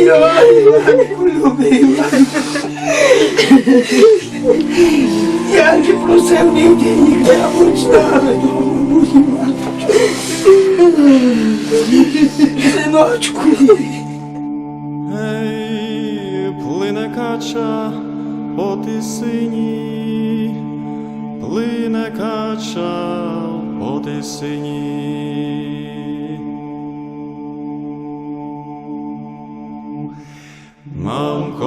Я, любий, Я не просив ніде ніде поставити, Синочку. Ей, плине кача по тисині, плине кача по тисині.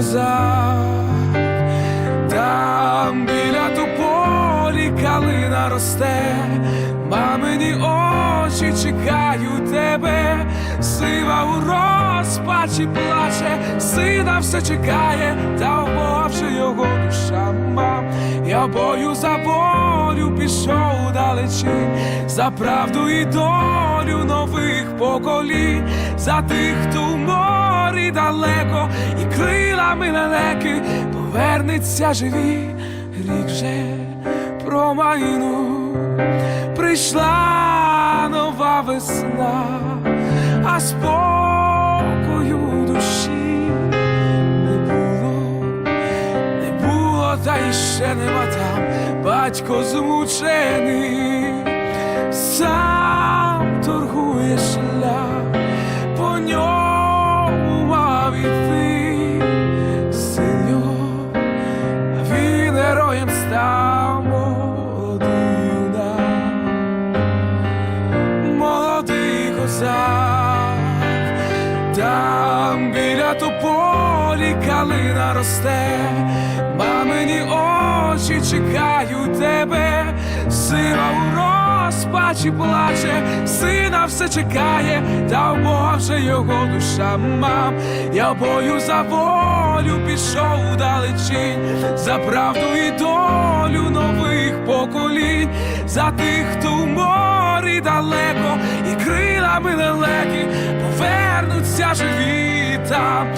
козак, там біля тополі калина росте, мамині очі чекають тебе, сива у розпачі плаче, сина все чекає, та Бога його душа мам. Я бою за волю пішов далечі, за правду і долю нових поколінь, за тих, хто в морі далеко, і крилами лелеки повернеться живі, рік вже промайнув, прийшла нова весна, а спокою душі не було, не було, та й ще нема там, батько змучений, сам торгує шлях, молодий там біля тополі калина росте, мамині очі чекають тебе, сила у розпачі плаче, сина все чекає, та вже його душа мам. Я бою за волю пішов далечінь, за правду і долю нових поколінь, за тих, хто в морі далеко, і далекі, повернуться живі там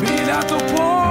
біля тополі